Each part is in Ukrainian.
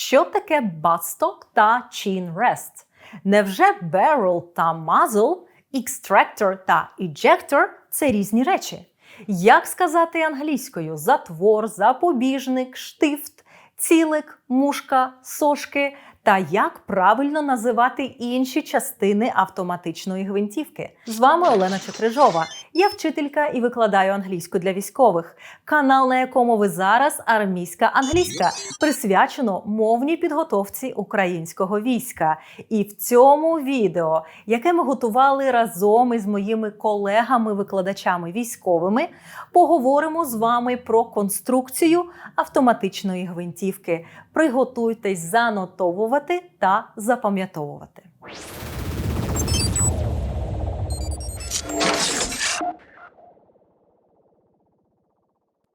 Що таке buttstock та chin rest? Невже barrel та muzzle, extractor та ejector – це різні речі? Як сказати англійською затвор, запобіжник, штифт, цілик, мушка, сошки та як правильно називати інші частини автоматичної гвинтівки? З вами Олена Чекрижова. Я вчителька і викладаю англійську для військових. Канал, на якому ви зараз армійська англійська, присвячено мовній підготовці українського війська. І в цьому відео, яке ми готували разом із моїми колегами-викладачами військовими, поговоримо з вами про конструкцію автоматичної гвинтівки. Приготуйтесь занотовувати та запам'ятовувати.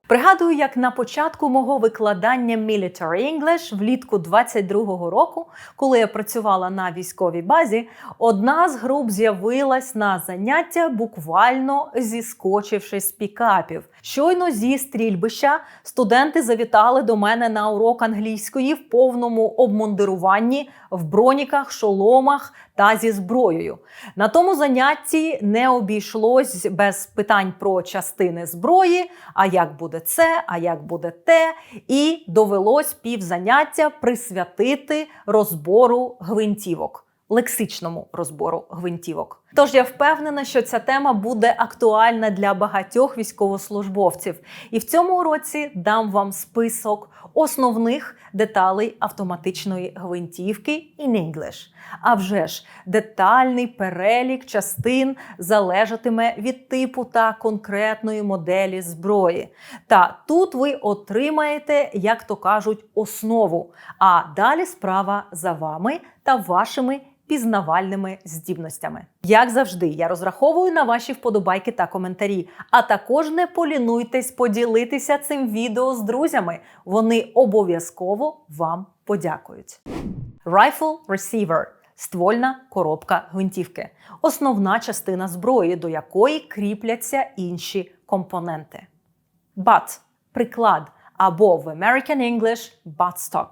Пригадую, як на початку мого викладання Military English влітку 22-го року, коли я працювала на військовій базі, одна з груп з'явилась на заняття, буквально зіскочивши з пікапів. Щойно зі стрільбища студенти завітали до мене на урок англійської в повному обмундируванні, в броніках, шоломах та зі зброєю. На тому занятті не обійшлось без питань про частини зброї, а як буде це, а як буде те, і довелось півзаняття присвятити розбору гвинтівок. Лексичному розбору гвинтівок. Тож я впевнена, що ця тема буде актуальна для багатьох військовослужбовців. І в цьому уроці дам вам список основних деталей автоматичної гвинтівки in English. А вже ж детальний перелік частин залежатиме від типу та конкретної моделі зброї. Та тут ви отримаєте, як то кажуть, основу. А далі справа за вами та вашими пізнавальними здібностями. Як завжди, я розраховую на ваші вподобайки та коментарі. А також не полінуйтесь поділитися цим відео з друзями. Вони обов'язково вам подякують. Rifle Receiver ствольна коробка гвинтівки, основна частина зброї, до якої кріпляться інші компоненти. Butt – приклад або в American English buttstock.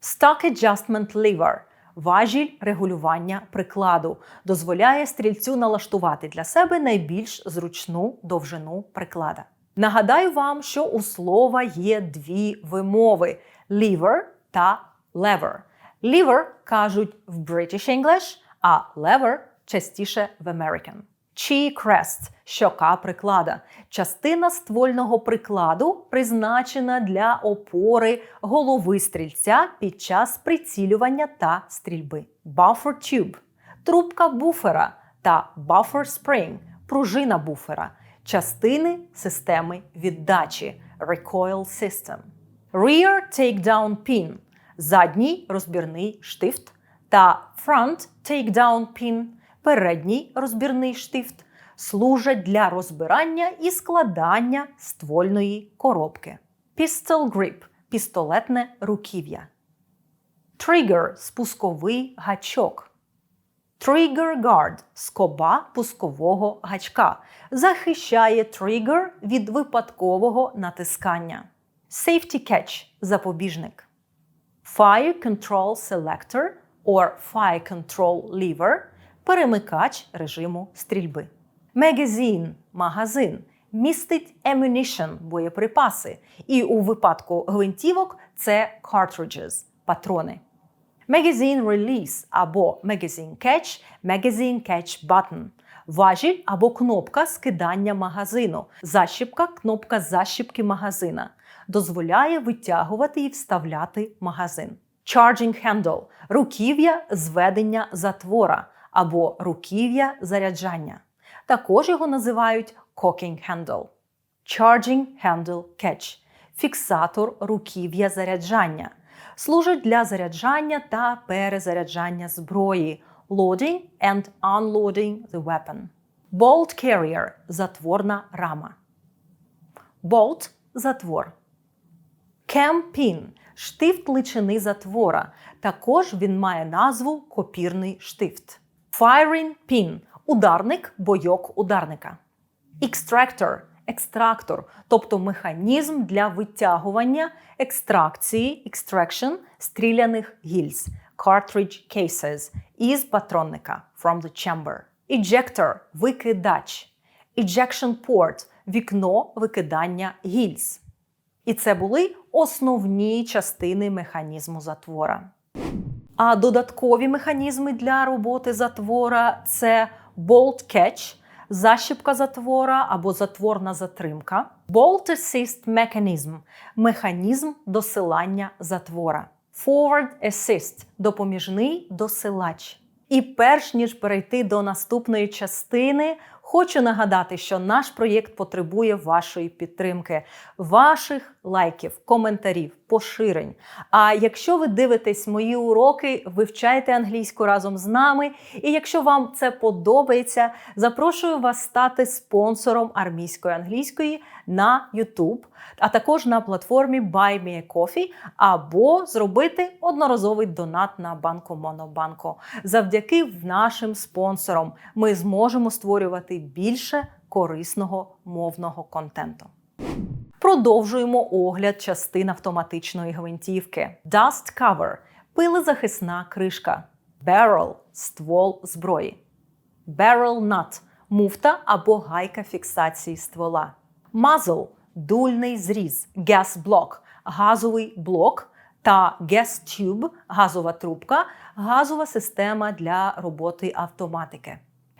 Stock Adjustment Lever – важіль регулювання прикладу, дозволяє стрільцю налаштувати для себе найбільш зручну довжину приклада. Нагадаю вам, що у слова є дві вимови: lever та lever. Lever кажуть в British English, а lever частіше в American. Crest – щока приклада. Частина ствольного прикладу призначена для опори голови стрільця під час прицілювання та стрільби. Buffer tube – трубка буфера та buffer spring – пружина буфера. Частини системи віддачі Recoil System. Rear takedown pin – задній розбірний штифт та Front takedown pin – передній розбірний штифт служать для розбирання і складання ствольної коробки. Pistol grip пістолетне руків'я. Trigger спусковий гачок. Trigger guard скоба пускового гачка. Захищає тригер від випадкового натискання. Safety catch запобіжник. Fire control selector or fire control lever перемикач режиму стрільби. Magazine – магазин містить ammunition – боєприпаси. І у випадку гвинтівок це cartridges – патрони. Magazine Release або Magazine Catch – Magazine Catch Button – важіль або кнопка скидання магазину, защіпка кнопка защіпки магазина. Дозволяє витягувати і вставляти магазин. Charging Handle – руків'я зведення затвора або руків'я заряджання. Також його називають cocking handle. Charging handle catch фіксатор руків'я заряджання. Служить для заряджання та перезаряджання зброї. Loading and unloading the weapon. Bolt carrier затворна рама. Bolt затвор. Cam pin штифт личини затвора. Також він має назву копірний штифт. Firing pin ударник, бойок ударника. Extractor екстрактор, тобто механізм для витягування екстракції extraction стріляних гільз cartridge cases із патронника from the chamber. Ejector – викидач. Ejection port – вікно викидання гільз. І це були основні частини механізму затвора. А додаткові механізми для роботи затвора це bolt catch, защіпка затвора або затворна затримка, bolt assist mechanism – механізм досилання затвора, forward assist – допоміжний досилач. І перш ніж перейти до наступної частини, хочу нагадати, що наш проєкт потребує вашої підтримки, ваших лайків, коментарів, поширень. А якщо ви дивитесь мої уроки, вивчайте англійську разом з нами. І якщо вам це подобається, запрошую вас стати спонсором армійської англійської на YouTube, а також на платформі Buy Me a Coffee, або зробити одноразовий донат на банку Монобанку. Завдяки нашим спонсорам ми зможемо створювати більше корисного мовного контенту. Продовжуємо огляд частин автоматичної гвинтівки. Dust cover – пилезахисна кришка. Barrel – ствол зброї. Barrel nut – муфта або гайка фіксації ствола. Muzzle – дульний зріз. Gas block – газовий блок. Та gas tube – газова трубка, газова система для роботи автоматики.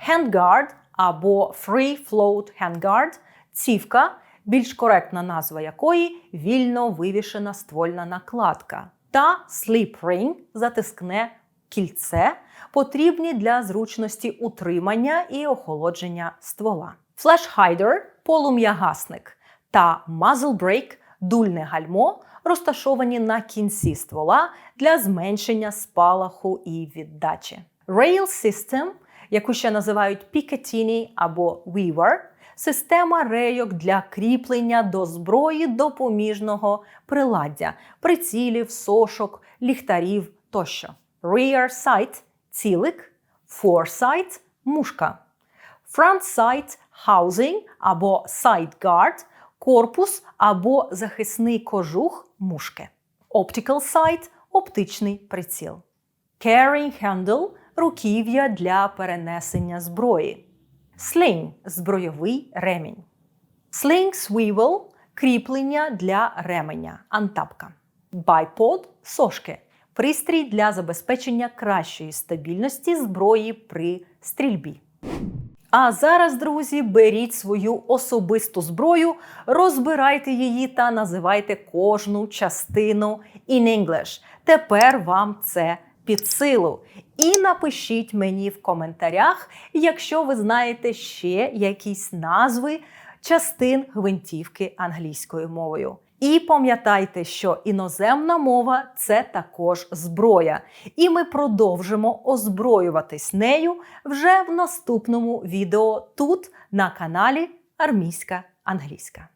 Handguard або Free Float Handguard – цівка, більш коректна назва якої вільно вивішена ствольна накладка. Та Slip Ring – затискне кільце, потрібні для зручності утримання і охолодження ствола. Flash Hider – полум'ягасник та Muzzle Brake – дульне гальмо, розташовані на кінці ствола для зменшення спалаху і віддачі. Rail System, яку ще називають Picatinny або Weaver, система рейок для кріплення до зброї допоміжного приладдя, прицілів, сошок, ліхтарів тощо. Rear Sight – цілик, Foresight – мушка. Front Sight – housing або Side Guard – корпус або захисний кожух мушки. Optical Sight – оптичний приціл. Carrying Handle – руків'я для перенесення зброї. Sling – збройовий ремінь. Sling Swivel – кріплення для ременя, антапка. Bipod – сошки – пристрій для забезпечення кращої стабільності зброї при стрільбі. А зараз, друзі, беріть свою особисту зброю, розбирайте її та називайте кожну частину in English. Тепер вам це під силу. І напишіть мені в коментарях, якщо ви знаєте ще якісь назви частин гвинтівки англійською мовою. І пам'ятайте, що іноземна мова це також зброя, і ми продовжимо озброюватись нею вже в наступному відео тут на каналі Армійська Англійська.